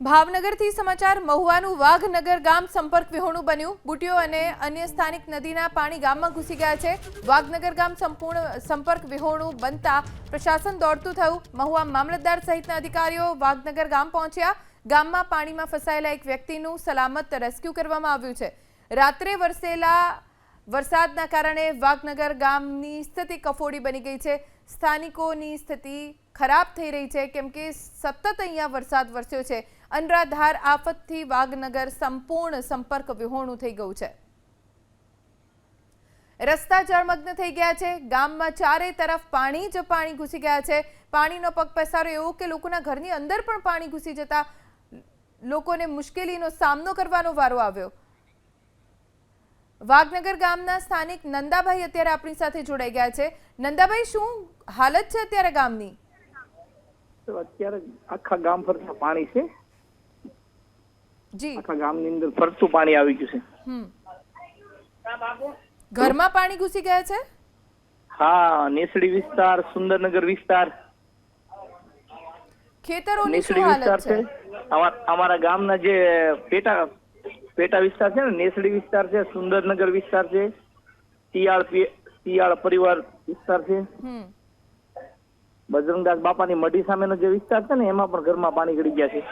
ભાવનગરથી સમાચાર, મહુવાનું વાઘનગર ગામ સંપર્ક વિહોણું બન્યું. બુટીઓ અને અન્ય સ્થાનિક નદીના પાણી ગામમાં ઘૂસી ગયા છે. વાઘનગર ગામ સંપૂર્ણ સંપર્ક વિહોણું બનતા પ્રશાસન દોડતું થયું. મહુવા મામલતદાર સહિતના અધિકારીઓ વાઘનગર ગામ પહોંચ્યા. ગામમાં પાણીમાં ફસાયેલા એક વ્યક્તિનું સલામત રેસ્ક્યુ કરવામાં આવ્યું છે. રાત્રે વરસેલા વરસાદના કારણે વાઘનગર ગામની સ્થિતિ કફોડી બની ગઈ છે. સ્થાનિકોની સ્થિતિ ખરાબ થઈ રહી છે, કેમ કે સતત અહીંયા વરસાદ વરસ્યો છે. અનરાધાર આફતથી વાઘનગર સંપૂર્ણ સંપર્ક વિહોણું થઈ ગયું છે. રસ્તા જળમગ્ન થઈ ગયા છે. ગામમાં ચારે તરફ પાણી જ પાણી ઘૂસી ગયા છે. પાણીનો પગ પસારો એવો કે લોકોના ઘરની અંદર પણ પાણી ઘૂસી જતા લોકોને મુશ્કેલીનો સામનો કરવાનો વારો આવ્યો. વાઘનગર ગામના સ્થાનિક નંદાભાઈ અત્યારે આપણી સાથે જોડાઈ ગયા છે. નંદાભાઈ શું હાલત છે અત્યારે ગામની? અત્યારે આખા ગામ ફરતા પાણી છે. જી. આખા ગામની અંદર ફરતું પાણી આવી ગયું છે. ઘરમાં પાણી ઘૂસી ગયા છે? હા નેસડી વિસ્તાર સુંદરનગર વિસ્તાર. ખેતરોની શું હાલત છે? અમારા ગામના જે પેટા પેટા વિસ્તાર છે ને નેસડી વિસ્તાર છે સુંદરનગર વિસ્તાર છે શિયાળ શિયાળ પરિવાર વિસ્તાર છે. બજરંગદાસ બાપાની મઢી સામેનો જે વિસ્તાર છે ને એમાં પણ ઘરમાં પાણી ગળી ગયા છે.